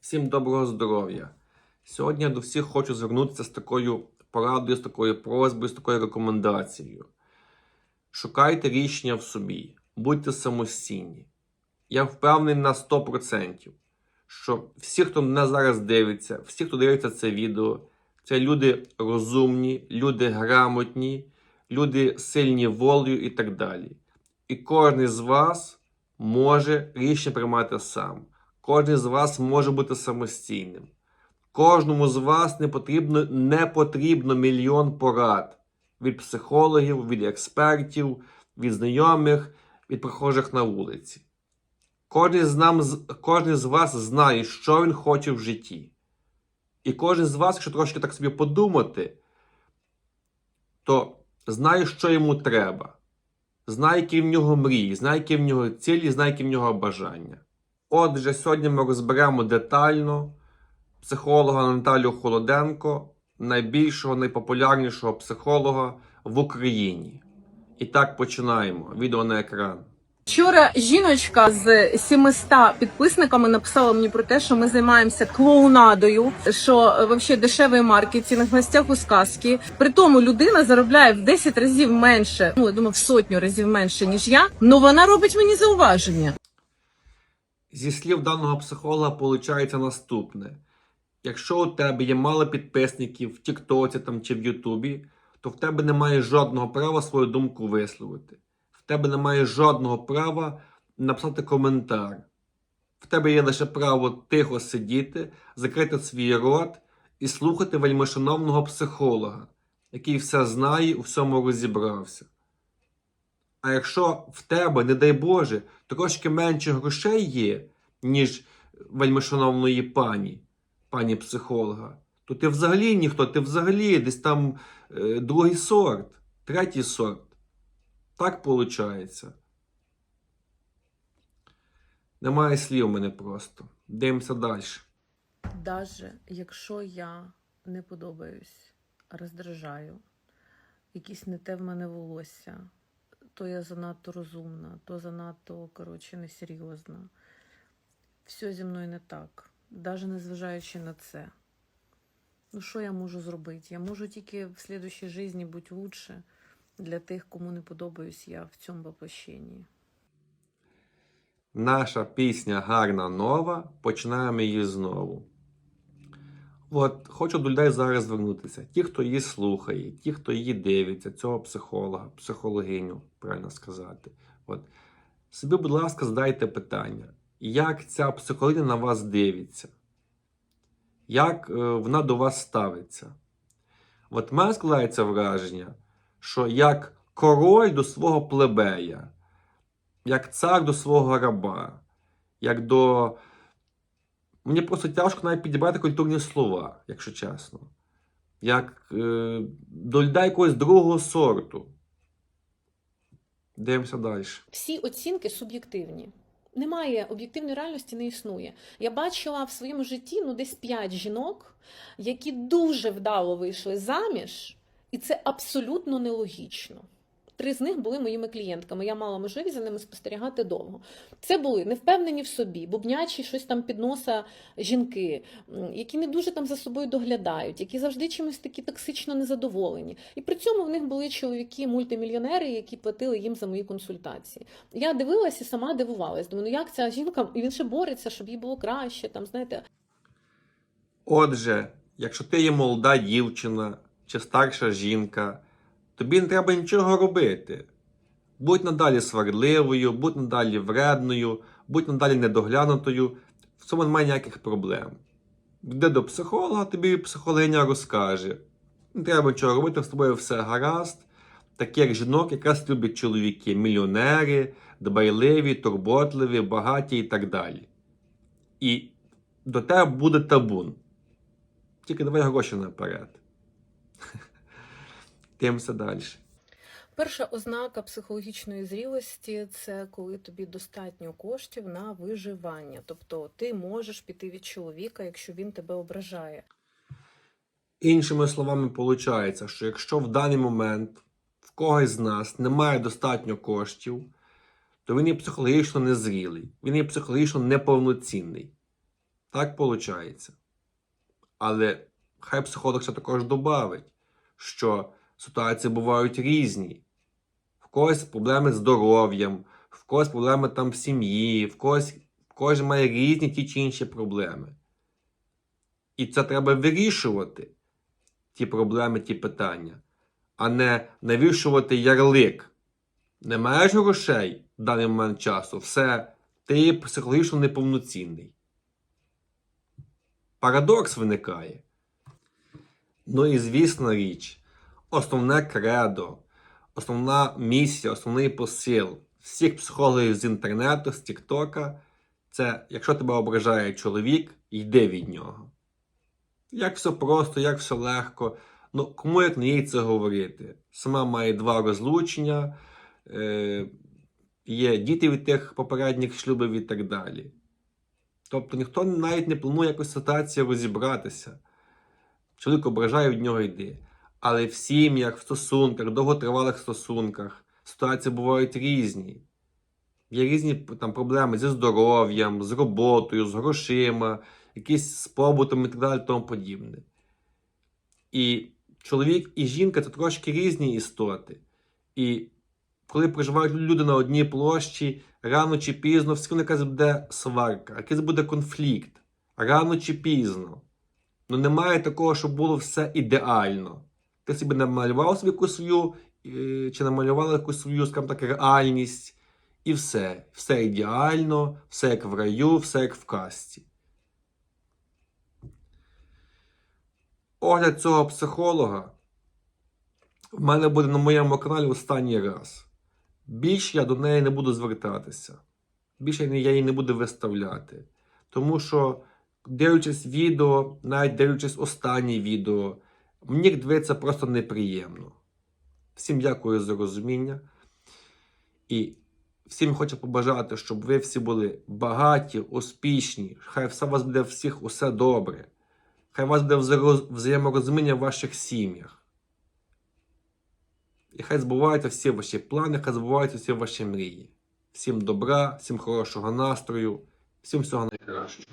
Всім доброго здоров'я! Сьогодні я до всіх хочу звернутися з такою порадою, з такою просьбою, з такою рекомендацією. Шукайте рішення в собі, будьте самостійні. Я впевнений на 100%, що всі, хто мене зараз дивиться, всі, хто дивиться це відео, це люди розумні, люди грамотні, люди сильні волею і так далі. І кожен з вас може рішення приймати сам. Кожен з вас може бути самостійним. Кожному з вас не потрібно, не потрібно мільйон порад від психологів, від експертів, від знайомих, від прохожих на вулиці. Кожен з, нам, кожен з вас знає, що він хоче в житті. І кожен з вас, якщо трошки так собі подумати, то знає, що йому треба. Знає, які в нього мрії, знає, які в нього цілі, знає, які в нього бажання. Отже, сьогодні ми розберемо детально психолога Наталію Холоденко, найбільшого, найпопулярнішого психолога в Україні. І так починаємо. Відео на екран. Вчора жіночка з 700 підписниками написала мені про те, що ми займаємося клоунадою, що вообще дешевий маркетинг, гостях у сказки. При тому людина заробляє в 10 разів менше, ну я думаю, в сотню разів менше ніж я. Ну вона робить мені зауваження. Зі слів даного психолога, виходить наступне: якщо у тебе є мало підписників в Тіктоці чи в Ютубі, то в тебе немає жодного права свою думку висловити. В тебе немає жодного права написати коментар. В тебе є лише право тихо сидіти, закрити свій рот і слухати вельмишановного психолога, який все знає, у всьому розібрався. А якщо в тебе, не дай Боже, трошки менше грошей є, ніж вельмишановної пані, пані психолога, то ти взагалі ніхто, ти взагалі десь там е, другий сорт, третій сорт. Так виходить. Немає слів у мене просто. Дивимося далі. Даже якщо я не подобаюсь, роздражаю, якісь не те в мене волосся, то я занадто розумна, то занадто, коротше, несерйозна. Все зі мною не так, навіть незважаючи на це. Ну, що я можу зробити? Я можу тільки в слідущій житті бути лучше для тих, кому не подобаюсь я в цьому воплощенні. Наша пісня гарна нова. Починаємо її знову. От, хочу до людей зараз звернутися. Ті, хто її слухає, ті, хто її дивиться, цього психолога, психологиню, правильно сказати. От. Собі, будь ласка, задайте питання, як ця психологиня на вас дивиться? Як е, вона до вас ставиться? От мене складається враження, що як король до свого плебея, як цар до свого раба, як до. Мені просто тяжко навіть підібрати культурні слова, якщо чесно. Як е, до людей якогось другого сорту. Дивимося далі. всі оцінки суб'єктивні. Немає об'єктивної реальності, не існує. Я бачила в своєму житті ну десь п'ять жінок, які дуже вдало вийшли заміж, і це абсолютно нелогічно. Три з них були моїми клієнтками. Я мала можливість за ними спостерігати довго. Це були невпевнені в собі, бубнячі щось там під носа жінки, які не дуже там за собою доглядають, які завжди чимось такі токсично незадоволені. І при цьому в них були чоловіки, мультимільйонери, які платили їм за мої консультації. Я дивилася і сама дивувалась. Думаю, ну як ця жінка, і він ще бореться, щоб їй було краще. Там знаєте, Отже, якщо ти є молода дівчина чи старша жінка, тобі не треба нічого робити. Будь надалі сварливою, будь надалі вредною, будь надалі недоглянутою. В цьому немає ніяких проблем. Йди до психолога, тобі психологиня розкаже. Не треба нічого робити, з тобою все гаразд. Таких жінок якраз люблять чоловіки, мільйонери, дбайливі, турботливі, багаті і так далі. І до тебе буде табун. Тільки давай гроші наперед. Дивимося далі. Перша ознака психологічної зрілості це коли тобі достатньо коштів на виживання. Тобто ти можеш піти від чоловіка, якщо він тебе ображає. Іншими словами, виходить, що якщо в даний момент в когось з нас немає достатньо коштів, то він є психологічно незрілий, він є психологічно неповноцінний. Так виходить. Але хай психолог ще також добавить, що ситуації бувають різні. В когось проблеми з здоров'ям, в когось проблеми там в сім'ї, в когось кожен має різні ті чи інші проблеми. І це треба вирішувати, ті проблеми, ті питання, а не навішувати ярлик. Не маєш грошей в даний момент часу, все, ти психологічно неповноцінний. Парадокс виникає. Ну і звісна річ, основне кредо, основна місія, основний посил всіх психологів з інтернету, з Тіктока це якщо тебе ображає чоловік, йди від нього. Як все просто, як все легко. Ну, кому як не їй це говорити? Сама має два розлучення, е, є діти від тих попередніх шлюбів і так далі. Тобто ніхто навіть не планує якось ситуацію розібратися. Чоловік ображає від нього йди. Але в сім'ях, в стосунках, довготривалих стосунках ситуації бувають різні. Є різні там, проблеми зі здоров'ям, з роботою, з грошима, якісь з побутом і так далі, тому подібне. І чоловік і жінка це трошки різні істоти. І коли проживають люди на одній площі, рано чи пізно все одно якась буде сварка, якийсь буде конфлікт. Рано чи пізно. Ну немає такого, щоб було все ідеально. Ти собі намалював собі якусь свою, е, чи намалювала якусь свою, скажімо так, реальність, і все. Все ідеально, все як в раю, все як в касті. Огляд цього психолога в мене буде на моєму каналі останній раз. Більше я до неї не буду звертатися. Більше я її не буду виставляти. Тому що, дивлячись відео, навіть дивлячись останнє відео, мені дивитися просто неприємно. Всім дякую за розуміння. І всім хочу побажати, щоб ви всі були багаті, успішні. Хай все у вас буде всіх усе добре. Хай у вас буде взаєморозуміння в ваших сім'ях. І хай збуваються всі ваші плани, хай збуваються всі ваші мрії. Всім добра, всім хорошого настрою, всім всього найкращого.